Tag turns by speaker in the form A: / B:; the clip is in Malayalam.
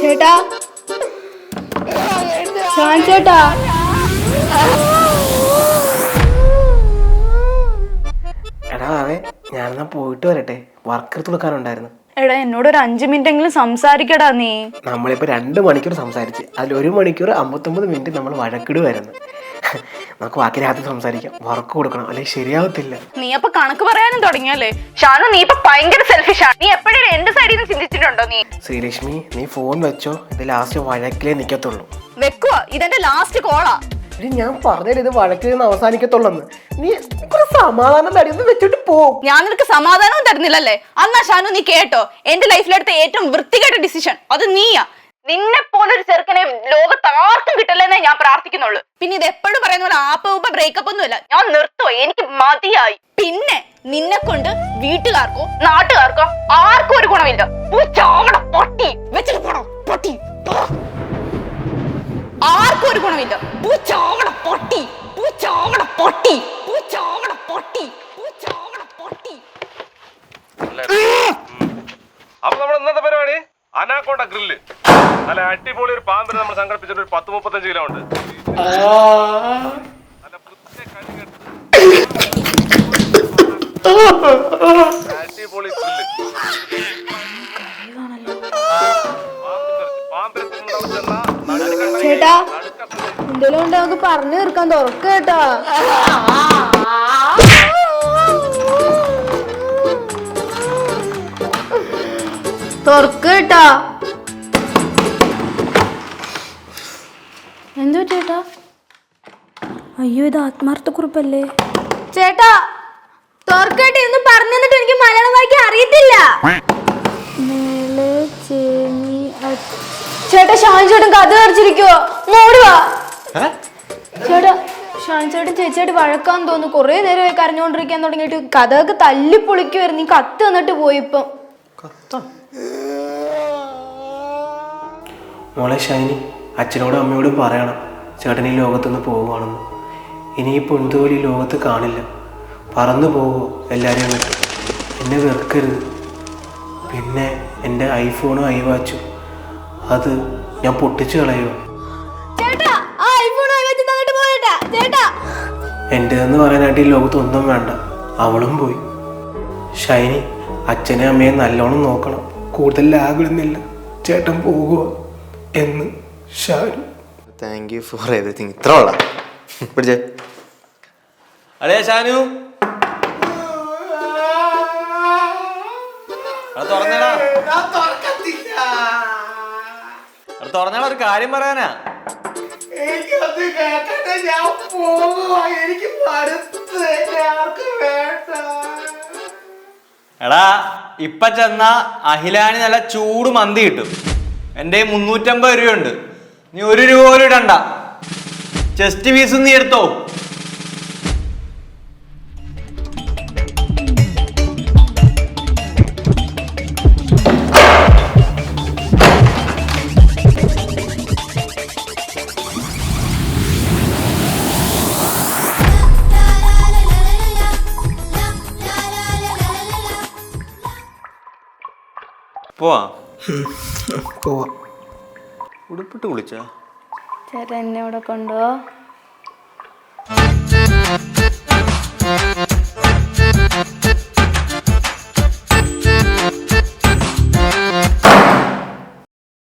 A: ചേട്ടാ. ഷാൻ ചേട്ടാ.
B: എടാ അതെ ഞാനെന്നാ പോയിട്ട് വരട്ടെ. വർക്ക് എടുത്ത് കൊടുക്കാനുണ്ടായിരുന്നു
A: എടാ എന്നോട് ഒരു അഞ്ചു മിനിറ്റ് എങ്കിലും സംസാരിക്കടാ നീ.
B: നമ്മളിപ്പോൾ രണ്ട് മണിക്കൂർ സംസാരിച്ച്. അതിൽ ഒരു മണിക്കൂർ അമ്പത്തൊമ്പത് മിനിറ്റ് നമ്മൾ വഴക്കിടുമായിരുന്നു നമുക്ക് ബാക്കി രാത്രി സംസാരിക്കാം. വർക്ക് കൊടുക്കണം. അല്ലെങ്കിൽ ശരിയാവത്തില്ല.
A: നീ അപ്പൊ കണക്ക് പറയാനും തുടങ്ങിയല്ലേ ഷാനു നീ ഇപ്പൊ ഭയങ്കര സെൽഫിഷാണ് നീ എപ്പോഴും എന്റെ സൈഡിൽ നിന്ന് ചിന്തിച്ചിട്ടുണ്ടോ നീ?
B: ശ്രീലക്ഷ്മി നീ ഫോൺ വെച്ചോ? ഇത് ലാസ്റ്റ് വഴക്കിലേ നിക്കത്തുള്ളൂ.
A: വെക്കുവാ? ഇതെന്റെ ലാസ്റ്റ് കോളാ
B: എടി ഞാൻ പറഞ്ഞത് ഇത് വഴക്കിൽ നിന്ന് അവസാനിക്കത്തുള്ളെന്ന്. നീ ഒരു സമാധാനം തടിയൊന്ന് വെച്ചിട്ട് പോ.
A: ഞാൻ നിനക്ക് സമാധാനവും തരുന്നില്ലല്ലേ? അന്നാ ഷാനു നീ കേട്ടോ. എന്റെ ലൈഫിലെടുത്ത ഏറ്റവും വൃത്തികെട്ട ഡിസിഷൻ അത് നീയാ. നിന്നെ പോലൊരു ചെറുക്കനെ ലോകത്ത് ആർക്കും കിട്ടില്ലെന്നേ ഞാൻ പ്രാർത്ഥിക്കുന്നുള്ളൂ. പിന്നെ ഇത് എപ്പോഴും പറയുന്ന പോലെ ആപ്പ ഉപ്പ ബ്രേക്കപ്പ് ഒന്നുമില്ല. ഞാൻ നിർത്തുവോ? എനിക്ക് മതിയായി. പിന്നെ നിന്നെ കൊണ്ട് വീട്ടുകാർക്കോ നാട്ടുകാർക്കോ ആർക്കും ഒരു ഗുണമില്ല. പൊട്ടി. വെച്ചിട്ട് പൊട്ടി പട്ടി. ആർക്കും ഒരു ഗുണമില്ല. പൂച്ചാവണ പൊട്ടി. പൂച്ചാവണ പൊട്ടി. പൂച്ചാവണ പൊട്ടി. പൂച്ചാവണ പൊട്ടി.
C: അപ്പൊ നമ്മുടെ ഇന്നത്തെ പരിപാടി അനാക്കോണ്ട ഗ്രില്ല്. നല്ല അടിപൊളി ഒരു പാമ്പിനെ നമ്മൾ സംഘടിപ്പിച്ചിട്ട് ഒരു പത്ത് മുപ്പത്തഞ്ച് കിലോ ഉണ്ട്. നല്ല അടിപൊളി പാമ്പിനെ
D: ചേട്ടാ.
C: എന്തെങ്കിലും
D: എന്തേലും ഉണ്ടെ നമുക്ക് പറഞ്ഞു തീർക്കാൻ തുറക്ക കേട്ടാ. തുറക്ക കേട്ടാ. എന്തോ ചേട്ടാ? അയ്യോ ഇത് ആത്മാർത്ഥക്കുറിപ്പല്ലേ? ചേട്ടാ തുറക്കട്ടെ എന്ന് പറഞ്ഞു തന്നിട്ട് എനിക്ക് മലയാളം വായിക്കാൻ അറിയത്തില്ല. മേലെ ചേട്ടാ ഷാൻ ചേട്ടൻ കഥ അടച്ചിരിക്കുവോ മൂടുവാ ചേട്ടാ ഷാൻ ചേട്ടൻ ചേച്ചിയായിട്ട് വഴക്കാൻ തോന്നുന്നു. കുറേ നേരമായി കരഞ്ഞോണ്ടിരിക്കാൻ തുടങ്ങിയിട്ട് കഥയൊക്കെ തല്ലി പൊളിക്കുമായിരുന്നു നീ കത്ത് തന്നിട്ട് പോയി ഇപ്പം.
B: മോളെ ഷൈനി. അച്ഛനോടും അമ്മയോടും പറയണം ചേട്ടൻ ഈ ലോകത്തുനിന്ന് പോവുകയാണെന്ന് ഇനിയിപ്പോൾ എന്തുപോലെ ഈ ലോകത്ത് കാണില്ല. പറന്നു പോവോ എല്ലാവരെയും വിട്ട് എന്നെ വെറുക്കരുത്. പിന്നെ എന്റെ ഐഫോണും ഐ വാച്ചും. അത് ഞാൻ പൊട്ടിച്ചു
D: കളയോ
B: എന്റെതെന്ന് പറയാനായിട്ട് ഈ ലോകത്ത് ഒന്നും വേണ്ട. അവളും പോയി. ഷൈനി അച്ഛനെ അമ്മയെ നല്ലോണം നോക്കണം. കൂടുതൽ ലാഗിടുന്നില്ല ചേട്ടൻ പോകുക എന്ന്. ഷാരു
E: താങ്ക് യു ഫോർ എവറിങ് ഇത്ര ഉള്ള പിടിച്ചേ. അടേ ഷാനു. തുറന്നേടാ. ഒരു കാര്യം പറയാനാ. എടാ ഇപ്പൊ ചെന്ന അഹിലാനി നല്ല ചൂട് മന്തി കിട്ടും. എന്റെ മുന്നൂറ്റമ്പത് രൂപയുണ്ട്. നീ ഒരു രൂപ പോലും ഇടണ്ട. ചെസ്റ്റ് പീസ് നീ എടുത്തോ. പോവാ.
B: പോവാം.
E: ഉടുപ്പിട്ട് കുളിച്ചോ?
D: ചേട്ടൻ എന്നെ ഇവിടെ കൊണ്ടുപോ.